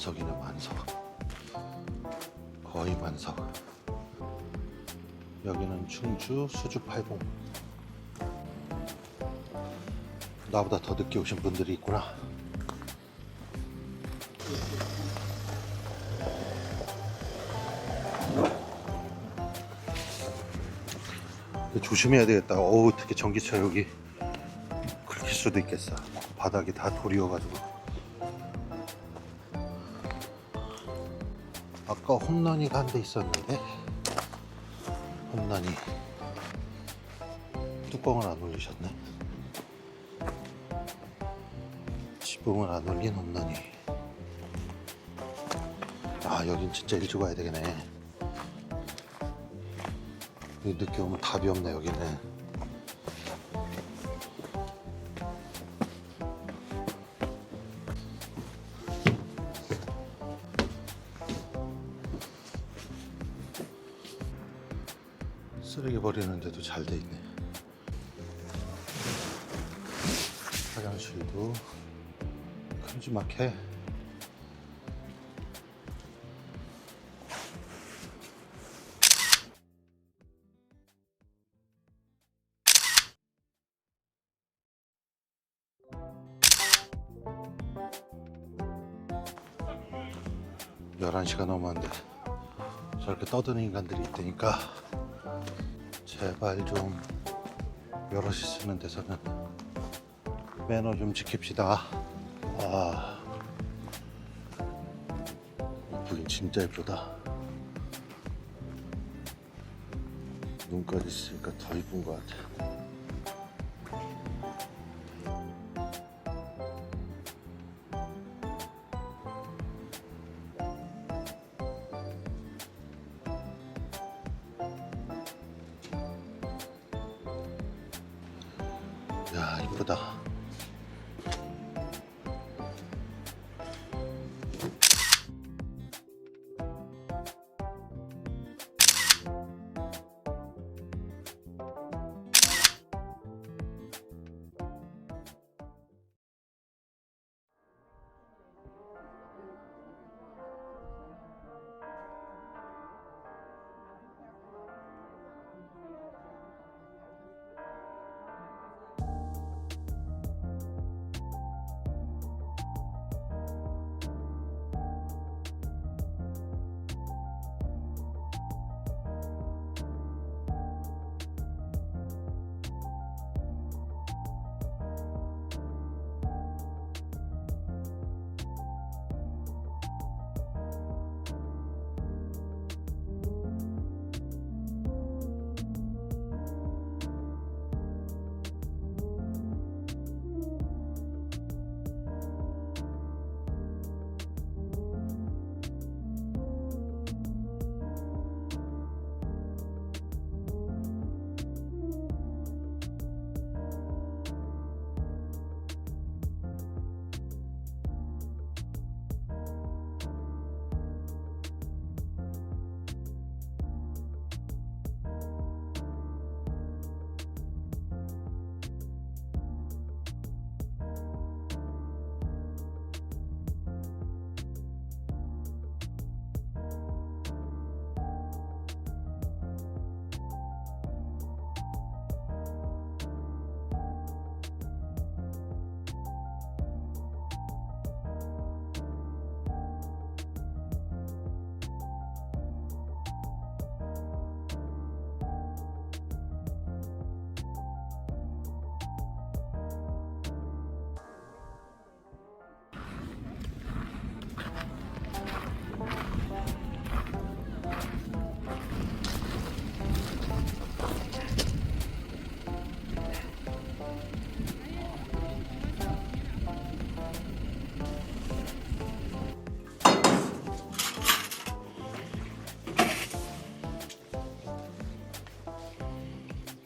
만석이네 만석. 거의 만석. 여기는 충주 수주 팔봉. 나보다 더 늦게 오신 분들이 있구나. 조심해야 되겠다. 어우, 특히 전기차 여기 긁힐 수도 있겠어. 바닥이 다 돌이어가지고. 아까 홈런이가 한 대 있었는데 홈런이 뚜껑을 안 올리셨네. 지붕을 안 올린 홈런이. 아, 여긴 진짜 일찍 와야 되겠네. 늦게 오면 답이 없네 여기는 데도 잘 돼 있네. 화장실도 큼지막해. 11시가 넘었는데 저렇게 떠드는 인간들이 있다니까 제발 좀 여럿이 쓰는 데서는 매너 좀 지킵시다. 아 이쁘긴 진짜 예쁘다. 눈까지 있으니까 더 이쁜 것 같아 야 이쁘다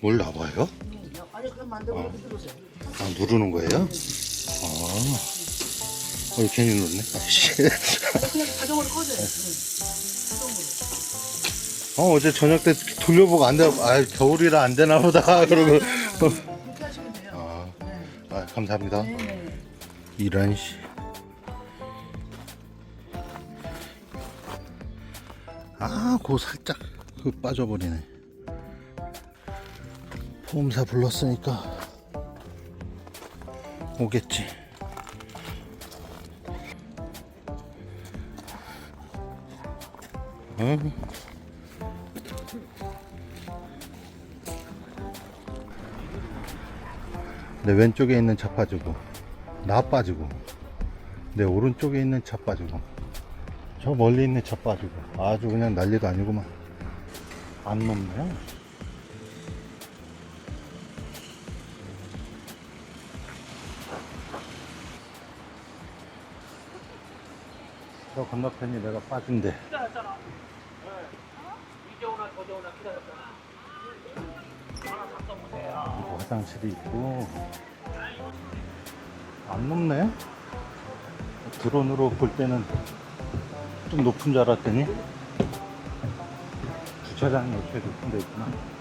뭘 나와요? 아니 그럼 이렇게 들어오세요. 아, 누르는 거예요? 아, 어, 괜히 누르네. 자동으로 꺼져요. 응. 자동으로. 어 어제 저녁 때 돌려보고 안 돼. 아 겨울이라 안 되나 보다. 그러고. 아, 네. 아 감사합니다. 이런 씨. 아, 고 살짝 그 빠져버리네. 보험사 불렀으니까 오겠지. 응? 내 왼쪽에 있는 차 빠지고 나 빠지고 내 오른쪽에 있는 차 빠지고 저 멀리 있는 차 빠지고 아주 그냥 난리도 아니구만 안 넘네 저 건너편이 내가 빠진대. 그리고 화장실이 있고. 안 높네? 드론으로 볼 때는 좀 높은 줄 알았더니 주차장이 이렇게 높은 데 있구나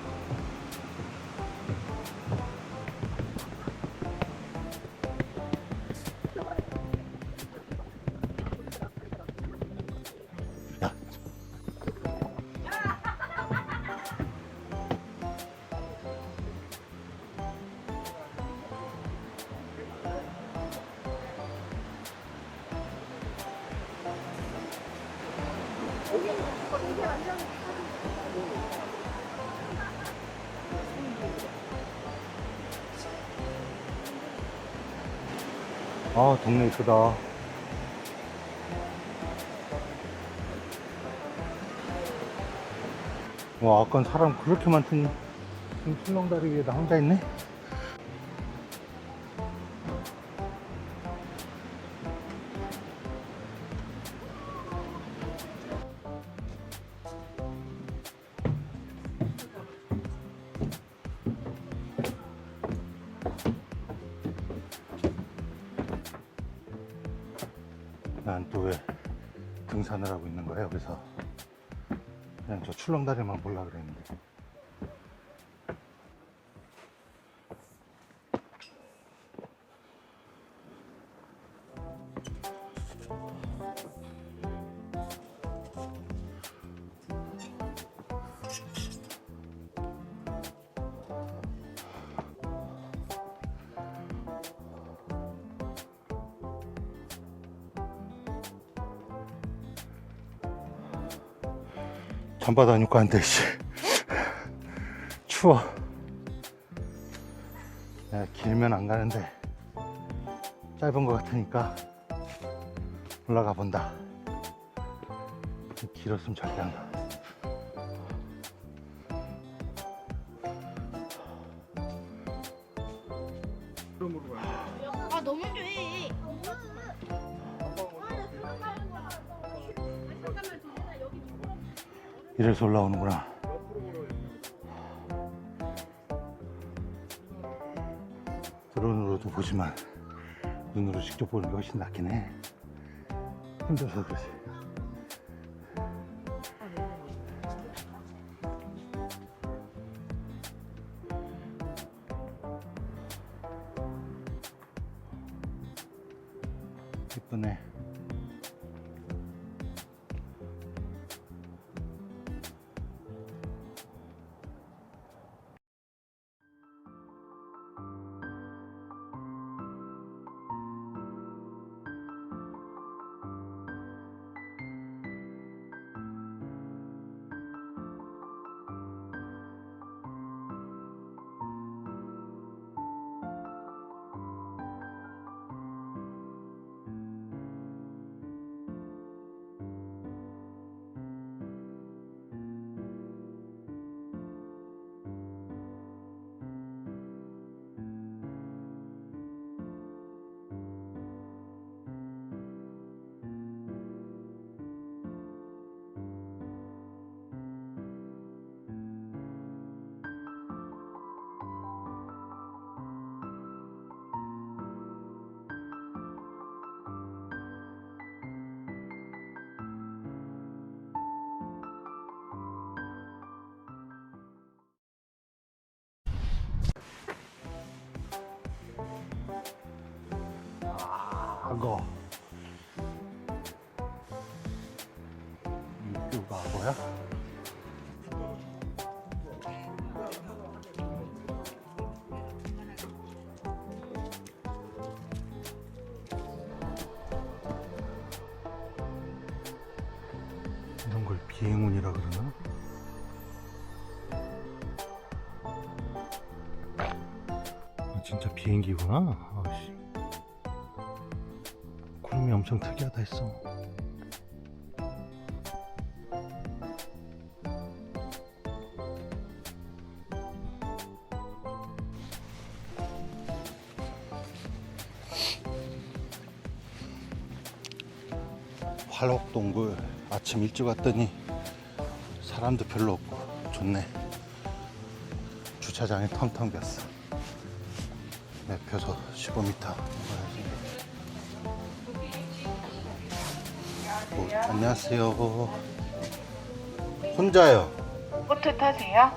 아 동네 이쁘다. 와 아까 사람 그렇게 많더니 지금 출렁다리 위에 나 혼자 있네 여기서 그냥 저 출렁다리만 볼라 그랬는데 잠바 다니고 한데 씨. 추워. 내가 길면 안 가는데 짧은 것 같으니까 올라가 본다. 길었으면 절대 안 가. 이래서 올라오는구나. 드론으로도 보지만 눈으로 직접 보는 게 훨씬 낫긴 해. 힘들어서 그러지 악어. 이뷰가 악어야? 이런 걸 비행운이라 그러나? 아, 진짜 비행기구나. 엄청 특이하다 했어. 활옥동굴 아침 일찍 왔더니 사람도 별로 없고 좋네. 주차장에 텅텅 비었어. 매표소 15m. 어, 안녕하세요. 혼자요. 보트 타세요?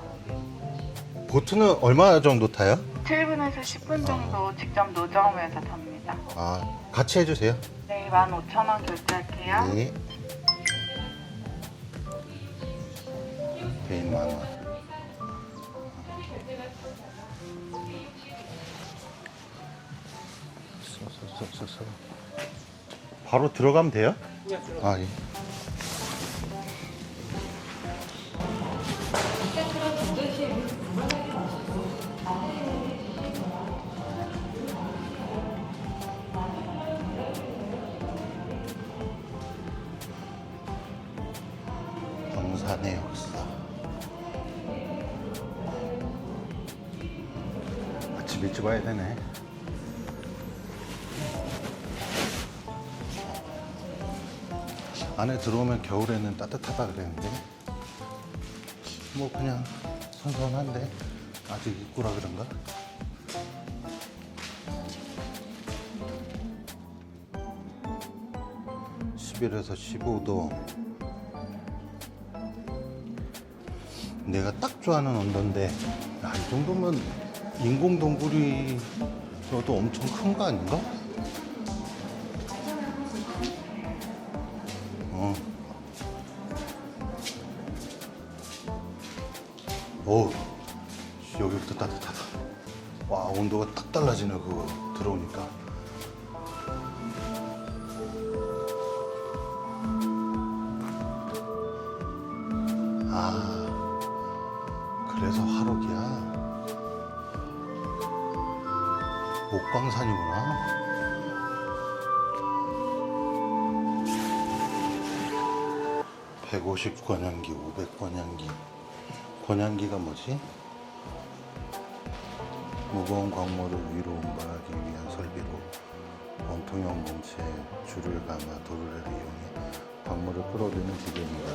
보트는 얼마 정도 타요? 7분에서 10분 정도 직접 노점에서 탑니다. 아, 같이 해주세요. 네, 15,000원 결제할게요. 네. 개인 만 원. 써써써써. 바로 들어가면 돼요? 아 예. 경산의 역사. 아침 일찍 와야 되네. 안에 들어오면 겨울에는 따뜻하다 그랬는데 뭐 그냥 선선한데 아직 입구라 그런가? (11에서 15도) 내가 딱 좋아하는 온도인데 야, 이 정도면 인공 동굴이 저도 엄청 큰 거 아닌가? 어. 오, 여기부터 따뜻하다. 와, 온도가 딱 달라지네, 그거 들어오니까. (150) 권양기 (500) 권양기 권양기가 뭐지? 무거운 광물을 위로 운반하기 위한 설비로 원통형 몸체에 줄을 감아 도르래를 이용해 광물을 끌어들이는 기계입니다.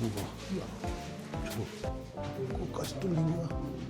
이거 저거 끝까지 뚫린 거야?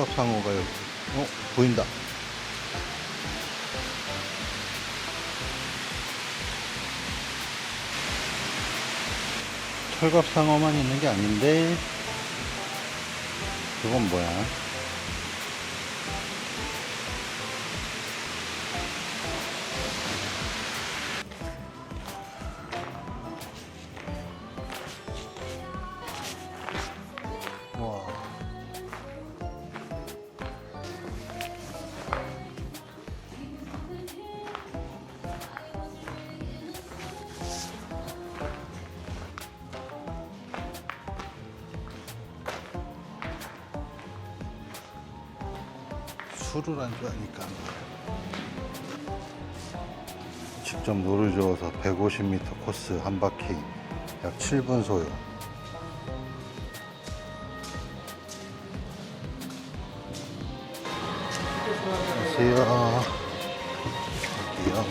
철갑상어가 여기 어 보인다. 철갑상어만 있는 게 아닌데 그건 뭐야 술을 안주하니까. 직접 노를 저어서 150m 코스 한 바퀴 약 7분 소요. 안녕하세요. 여기요.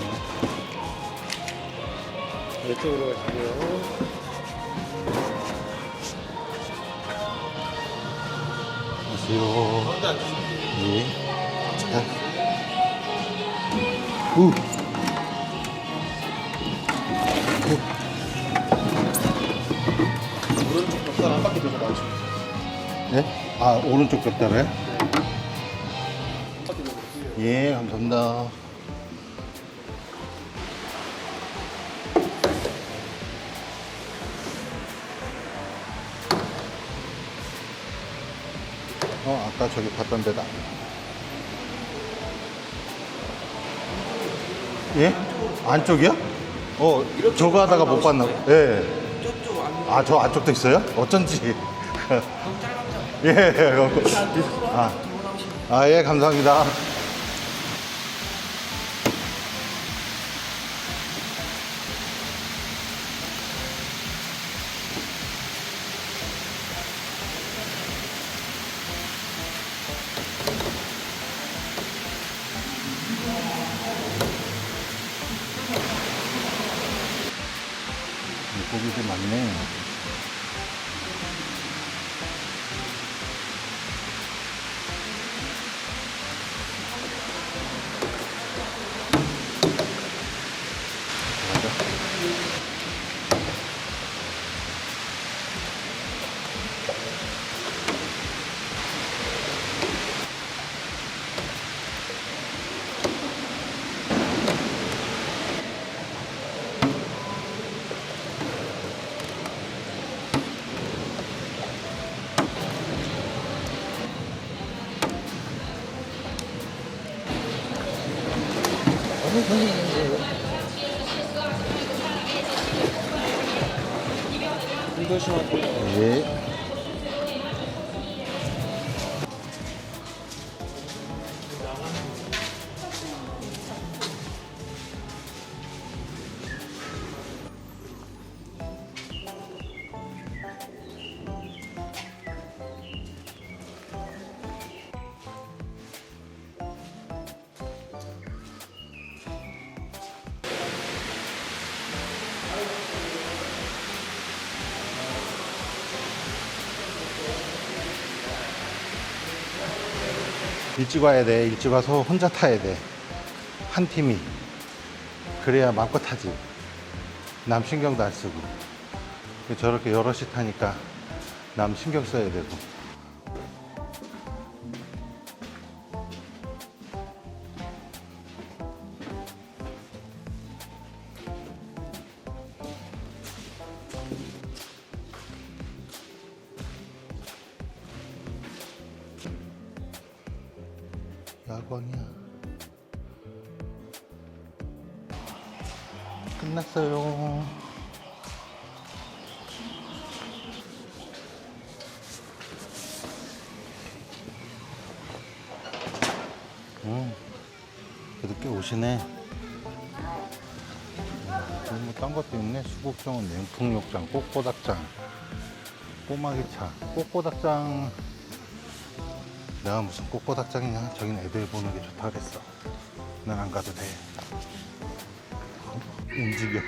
이쪽으로 가시고요. 안녕하세요. 예. 자. 우. 오른쪽 벽산 한 바퀴 네? 아 오른쪽 오세요. 예 감사합니다 어 아까 저기 봤던 데다 예? 안쪽이요? 어 저거 하다가 못 봤나 예. 아저 안쪽도 있어요? 어쩐지 예, 예. 아, 아, 예, 감사합니다. 예. 일찍 와야 돼. 일찍 와서 혼자 타야 돼. 한 팀이. 그래야 마음껏 타지. 남 신경도 안 쓰고. 저렇게 여럿이 타니까 남 신경 써야 되고. 야광이야. 끝났어요. 음, 그래도 꽤 오시네. 음, 뭐딴 것도 있네. 수국정원, 냉풍욕장, 꽃보닥장, 꼬마기차, 꽃보닥장. 내가 무슨 꽃보닥장이냐? 저긴 애들 보는 게 좋다 그랬어. 난 안 가도 돼. 어? 움직여.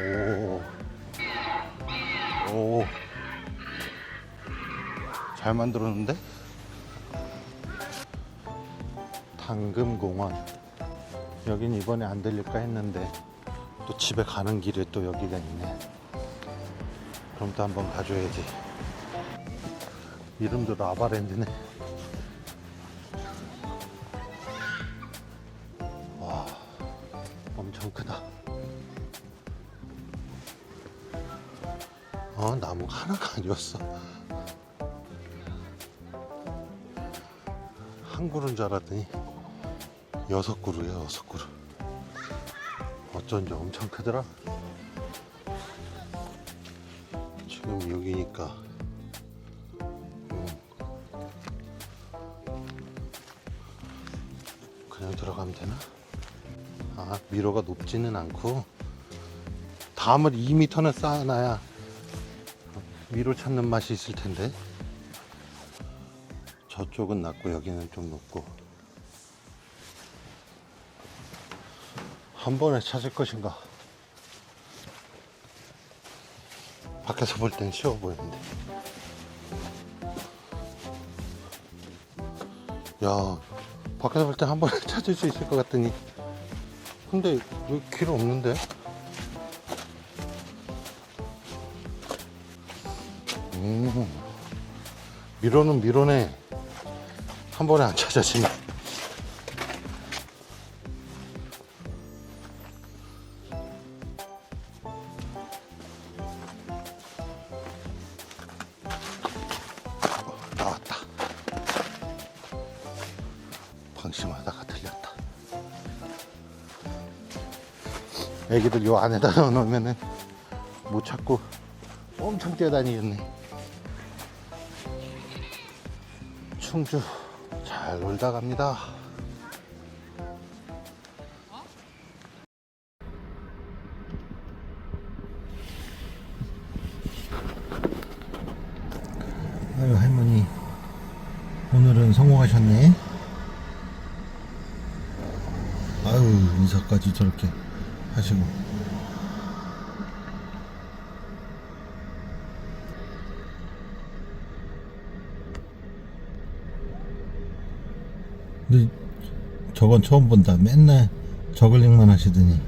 오. 오. 잘 만들었는데? 방금공원 여긴 이번에 안 들릴까 했는데 또 집에 가는 길에 또 여기가 있네 그럼 또 한번 가줘야지 이름도 라바랜드네 그루인 줄 알았더니 여섯 그루야 여섯 그루. 어쩐지 엄청 크더라. 지금 여기니까. 음, 그냥 들어가면 되나? 아 미로가 높지는 않고. 담을 2m는 쌓아놔야 미로 찾는 맛이 있을 텐데 저쪽은 낮고 여기는 좀 높고. 한 번에 찾을 것인가? 밖에서 볼 땐 쉬워 보이는데. 야 밖에서 볼 때 한 번에 찾을 수 있을 것 같더니. 근데 여기 길 없는데? 음 미로는 미로네 한 번에 안 찾아지네 나왔다. 방심하다가 틀렸다. 애기들 요 안에다 넣어놓으면은 못 찾고 엄청 뛰어다니겠네. 충주 잘 놀다 갑니다. 아유 할머니. 오늘은 성공하셨네. 아유 인사까지 저렇게 하시고 근데 저건 처음 본다. 맨날 저글링만 하시더니